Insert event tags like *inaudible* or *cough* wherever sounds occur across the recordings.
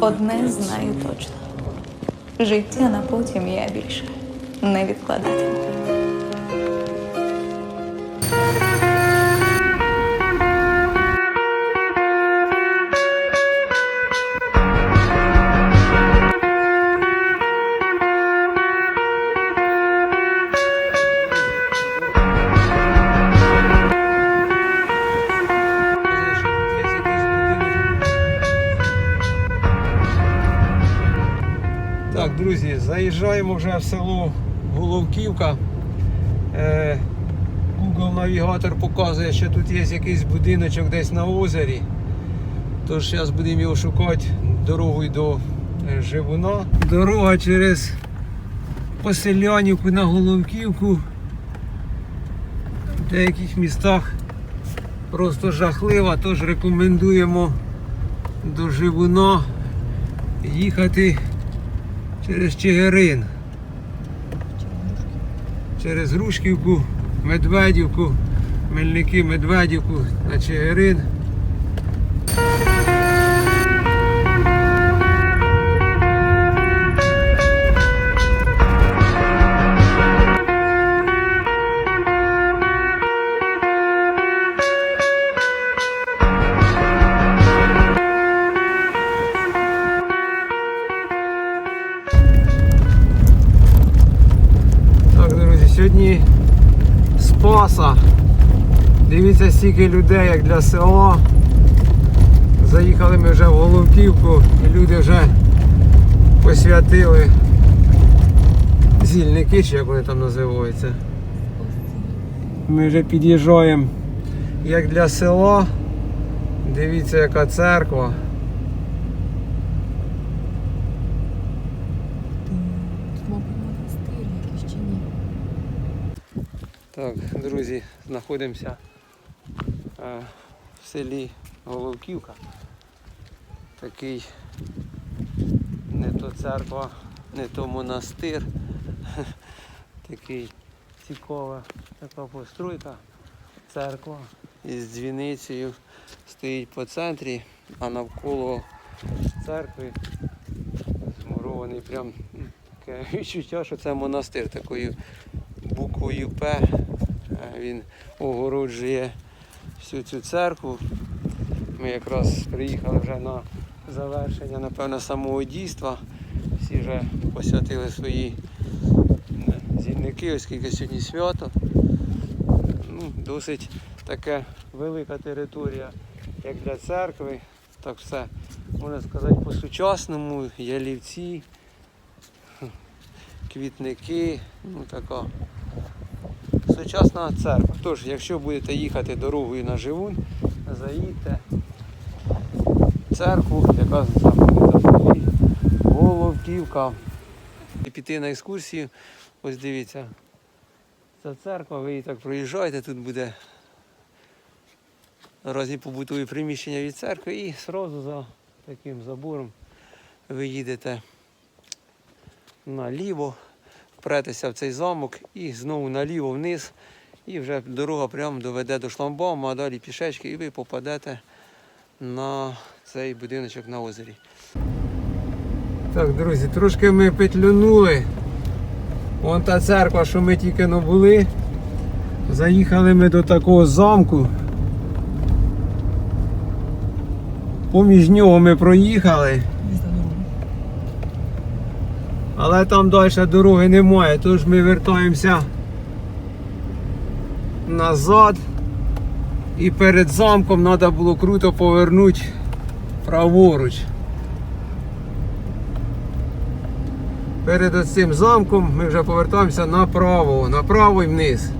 Одне знаю точно. Життя на потім я більше не відкладатиму. Заїжджаємо вже в село Головківка. Е, Google навігатор показує, що тут є якийсь будиночок десь на озері. Тож зараз будемо його шукати дорогою до е, Живуна. Дорога через Поселянівку на Головківку. В деяких містах просто жахлива, тож рекомендуємо до Живуна їхати через Чигирин. Через Грушківку, Медведівку, Мельники, Медведівку на Чигирин. Дивіться, стільки людей, як для села. Заїхали ми вже в Головківку і люди вже посвятили зільники, чи як вони там називаються. Ми вже під'їжджаємо як для села. Дивіться, яка церква. Так, друзі, знаходимося в селі Головківка. Такий не то церква, не то монастир. *laughs* Такий цікава така постройка. Церква із дзвіницею стоїть по центрі, а навколо церкви змурований прям таке *laughs* відчуття, що це монастир такою буквою П. Е, Він огороджує всю цю церкву. Ми якраз приїхали вже на завершення, напевно, самого дійства. Всі вже посвятили свої е, зільники, оскільки сьогодні свято. Ну, досить таке велика територія, як для церкви. Так все, можна сказати, по-сучасному, ялівці, квітники, ну така сучасна церква. Тож, якщо будете їхати дорогою на Живун, заїдьте в церкву, яка знаходиться Головківка. І піти на екскурсію, ось дивіться, ця церква, ви її так проїжджаєте, тут буде різні побутові приміщення від церкви і одразу за таким забором ви їдете наліво, впретеся в цей замок і знову наліво вниз. І вже дорога прямо доведе до шламбауму, а далі пішечки, і ви попадете на цей будиночок на озері. Так, друзі, трошки ми петлюнули. Вон та церква, що ми тільки но були. Заїхали ми до такого замку. Поміж нього ми проїхали. Але там далі дороги немає, тож ми вертаємося назад. І перед замком треба було круто повернути праворуч. Перед цим замком ми вже повертаємося направо, направо і вниз.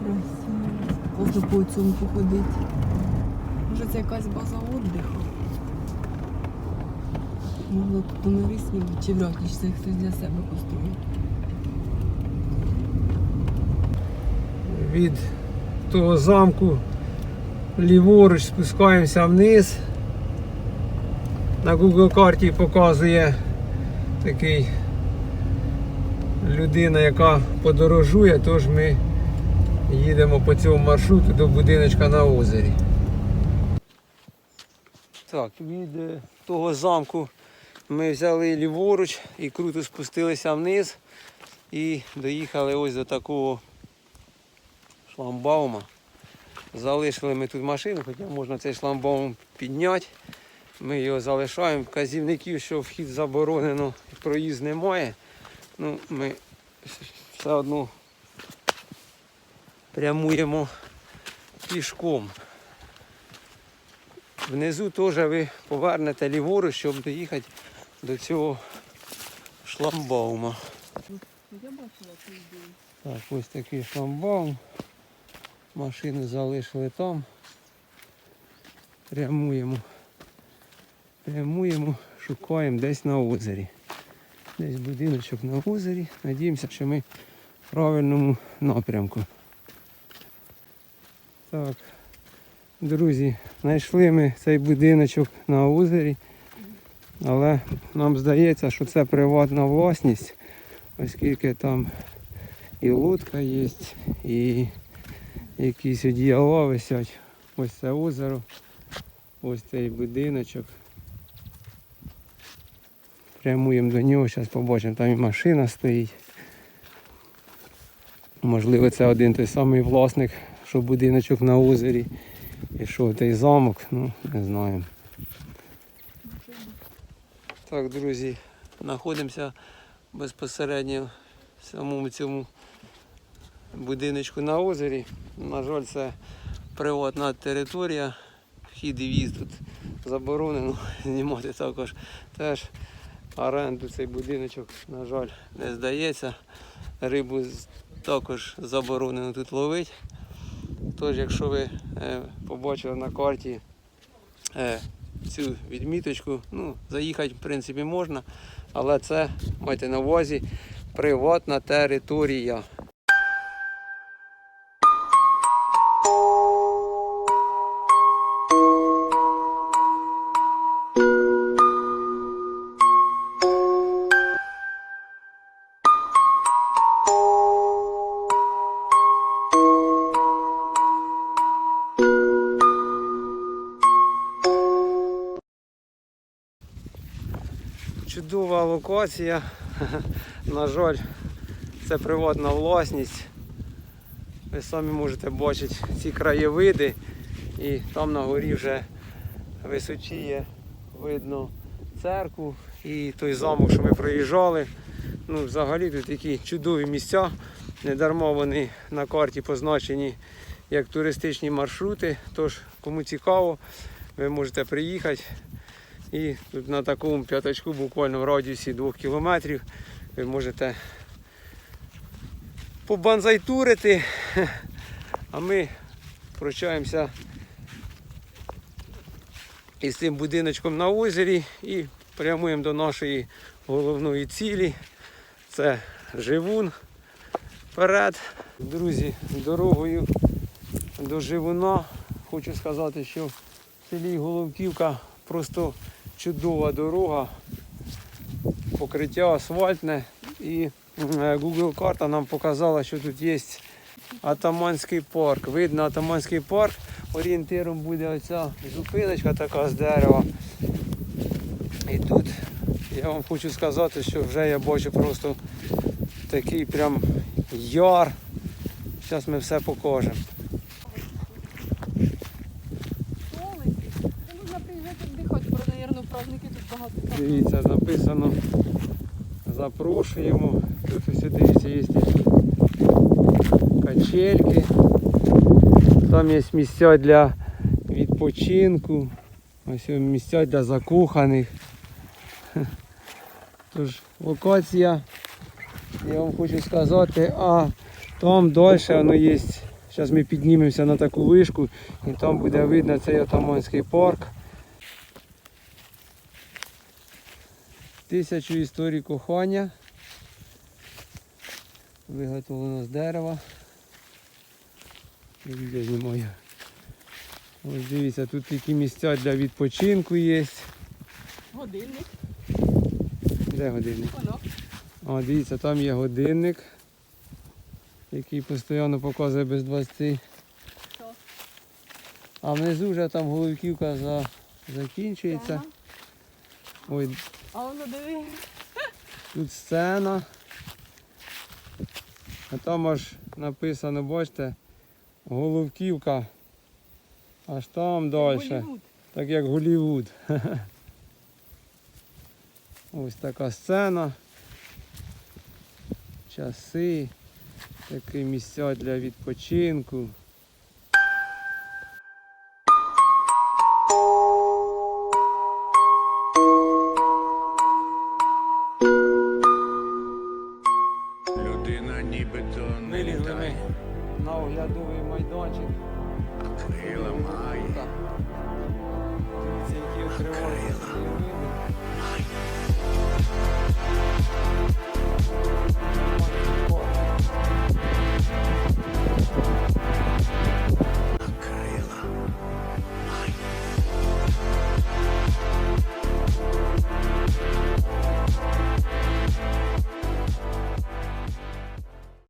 Красиво. Можна по цьому походити. Може це якась віддиху? Можна тут номери знімати, чи вряд ли, чи це хтось для себе построїть. Від того замку ліворуч спускаємося вниз. На Google карті показує такий людина, яка подорожує, тож ми їдемо по цьому маршруту до будиночка на озері. Так, від е, того замку ми взяли ліворуч і круто спустилися вниз і доїхали ось до такого шламбаума. Залишили ми тут машину, хоча можна цей шламбаум підняти. Ми його залишаємо. Вказівників, що вхід заборонено, проїзд немає. Ну, ми все одно прямуємо пішком. Внизу теж ви повернете ліворуч, щоб доїхати до цього шламбаума. Так, ось такий шламбаум. Машину залишили там. Прямуємо. Прямуємо, шукаємо десь на озері. Десь будиночок на озері. Надіємося, що ми в правильному напрямку. Так, друзі, знайшли ми цей будиночок на озері, але нам здається, що це приватна власність, оскільки там і лодка є, і якісь одіяла висять. Ось це озеро, ось цей будиночок. Прямуємо до нього, зараз побачимо, там і машина стоїть. Можливо, це один той самий власник, що будиночок на озері. І що той замок, ну, не знаємо. Так, друзі, знаходимося безпосередньо в самому цьому будиночку на озері. На жаль, це приватна територія. Вхід і в'їзд тут заборонено. *laughs* Знімати також теж оренду цей будиночок, на жаль, не здається. Рибу також заборонено тут ловити. Тож, якщо ви е, побачили на карті е, цю відміточку, ну, заїхати в принципі можна, але це майте на увазі приватна територія. Чудова локація. *laughs* На жаль, це приватна власність. Ви самі можете бачити ці краєвиди. І там на горі вже височіє видно церкву і той замок, що ми проїжджали. Ну, взагалі тут такі чудові місця. Не дарма вони на карті позначені як туристичні маршрути. Тож, кому цікаво, ви можете приїхати. І тут на такому п'ятачку, буквально в радіусі 2 кілометрів, ви можете побанзайтурити. А ми прощаємося із цим будиночком на озері і прямуємо до нашої головної цілі. Це Живун. Вперед. Друзі, дорогою до Живуна хочу сказати, що в селі Головківка просто чудова дорога, покриття асфальтне і е, Google карта нам показала, що тут є Атаманський парк. Видно Атаманський парк. Орієнтиром буде оця зупиночка така з дерева. І тут я вам хочу сказати, що вже я бачу просто такий прям яр. Зараз ми все покажемо. Дивіться, написано запрошуємо. Тут ось дивіться, є качельки. Там є місця для відпочинку. Ось місця для закоханих. *laughs* Тож локація, я вам хочу сказати, а там далі воно є. Зараз ми піднімемося на таку вишку і там буде видно цей Атаманський парк. Тисячу історій кохання. Виготовлено з дерева. Знімаю. Ось дивіться, тут такі місця для відпочинку є. Годинник, Де годинник? воно. А, дивіться, там є годинник, який постійно показує без 20. А внизу вже там головківка за закінчується. Ой, А воно диви. тут сцена. А там аж написано, бачите, Головківка. Аж там далі. Так як Голівуд. *laughs* Ось така сцена. Часи. Такі місця для відпочинку. watching.